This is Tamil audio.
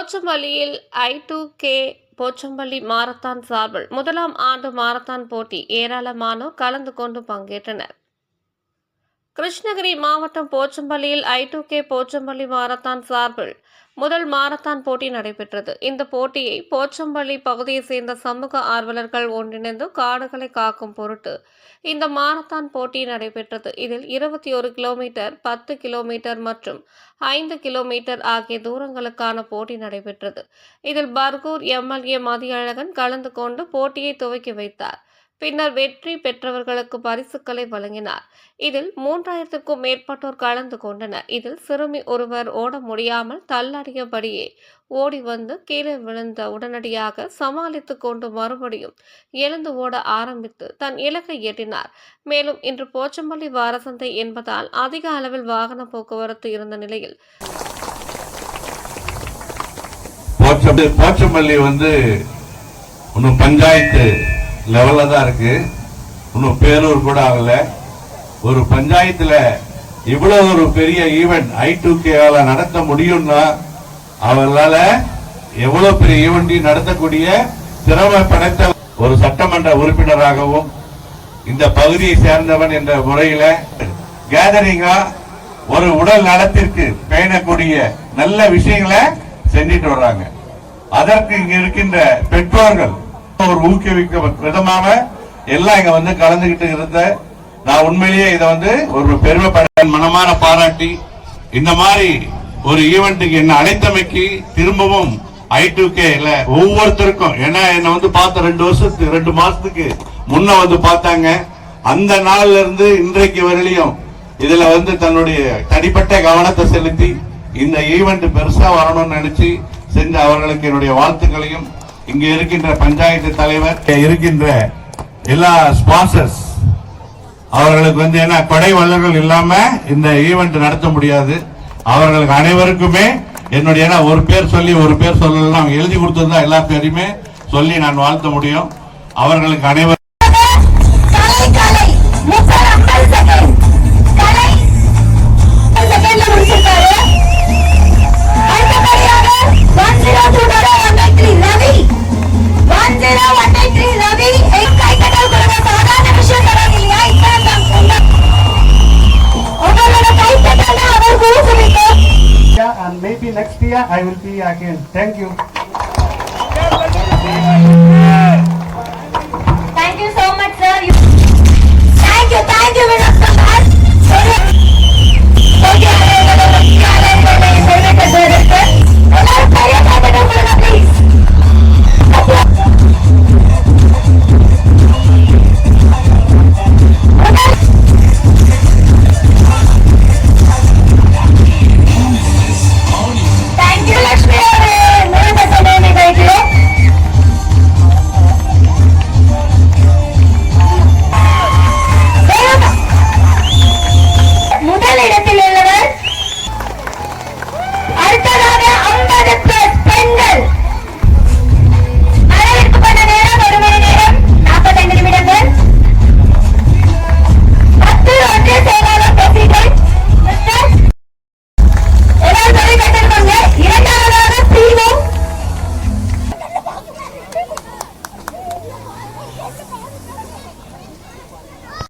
போச்சம்பள்ளியில் I two K Pochampalli marathon சார்பில் முதலாம் ஆண்டு மாரத்தான் போட்டி ஏராளமானோர் கலந்து கொண்டு பங்கேற்றனர். கிருஷ்ணகிரி மாவட்டம் போச்சம்பள்ளியில் I two K Pochampalli marathon சார்பில் முதல் மாரத்தான் போட்டி நடைபெற்றது. இந்த போட்டியை போச்சம்பள்ளி பகுதியைச் சேர்ந்த சமூக ஆர்வலர்கள் ஒன்றிணைந்து காடுகளை காக்கும் பொருட்டு இந்த மாரத்தான் போட்டி நடைபெற்றது. இதில் இருபத்தி ஒரு கிலோமீட்டர் பத்து கிலோமீட்டர் மற்றும் ஐந்து கிலோமீட்டர் ஆகிய தூரங்களுக்கான போட்டி நடைபெற்றது. இதில் பர்கூர் எம்எல்ஏ மதியழகன் கலந்து கொண்டு போட்டியை துவக்கி வைத்தார். பின்னர் வெற்றி பெற்றவர்களுக்கு பரிசுகளை வழங்கினார். இதில் மூன்றாயிரத்துக்கும் மேற்பட்டோர் கலந்து கொண்டனர். இதில் சிறுமி ஒருவர் ஓட முடியாமல் தள்ளாடியபடியே ஓடி வந்து கீழே விழுந்த உடனடியாக சமாளித்து கொண்டு மறுபடியும் எழுந்து ஓட ஆரம்பித்து தன் இலக்கை எட்டினார். மேலும் இன்று போச்சம்பள்ளி வாரசந்தை என்பதால் அதிக அளவில் வாகன போக்குவரத்து இருந்த நிலையில் போச்சம்பள்ளி வந்து பஞ்சாயத்து லெவலில் தான் இருக்குது இன்னும் பேரூர் கூட ஆகலை. ஒரு பஞ்சாயத்தில் இவ்வளோ ஒரு பெரிய ஈவெண்ட் ஐ டூ கேவால் நடத்த முடியும்னா அவர்களால் எவ்வளோ பெரிய ஈவெண்ட்டையும் நடத்தக்கூடிய திறமை படைத்த ஒரு சட்டமன்ற உறுப்பினராகவும் இந்த பகுதியை சேர்ந்தவன் என்ற முறையில் கேதரிங்காக ஒரு உடல் நலத்திற்கு பேணக்கூடிய நல்ல விஷயங்களை செஞ்சிட்டு வர்றாங்க. அதற்கு இங்க இருக்கின்ற பெற்றோர்கள் ஒரு ஊக்குவிக்க விதமாக எல்லாம் இங்க வந்து கலந்துகிட்டு இருந்த நான் உண்மையிலேயே இதை வந்து ஒரு பெருமைப்பட மனமான பாராட்டி இந்த மாதிரி ஒரு ஈவெண்ட்டுக்கு என்ன அழைத்தமைக்கு திரும்பவும் ஐ டூ கேல ஒவ்வொருத்தருக்கும் ஏன்னா என்ன வந்து பார்த்த ரெண்டு வருஷத்துக்கு ரெண்டு மாசத்துக்கு முன்ன வந்து பார்த்தாங்க. அந்த நாள்ல இருந்து இன்றைக்கு வரையிலையும் இதுல வந்து தன்னுடைய தனிப்பட்ட கவனத்தை செலுத்தி இந்த ஈவெண்ட் பெருசா வரணும்னு நினைச்சு செஞ்ச அவர்களுக்கு என்னுடைய வாழ்த்துக்களையும் இங்க இருக்கின்ற பஞ்சாயத்து தலைவர் இருக்கின்ற எல்லா ஸ்பான்சர்ஸ் அவர்களுக்கு வந்து என்ன கொடை வல்லர்கள் இல்லாம இந்த ஈவெண்ட் நடத்த முடியாது. அவர்களுக்கு அனைவருக்குமே என்னுடைய ஒரு பேர் சொல்லி ஒரு பேர் சொல்லலாம் எழுதி கொடுத்திருந்தா எல்லா பேரையுமே சொல்லி நான் வாழ்த்த முடியும். அவர்களுக்கு அனைவரும் year I will be again. Thank you.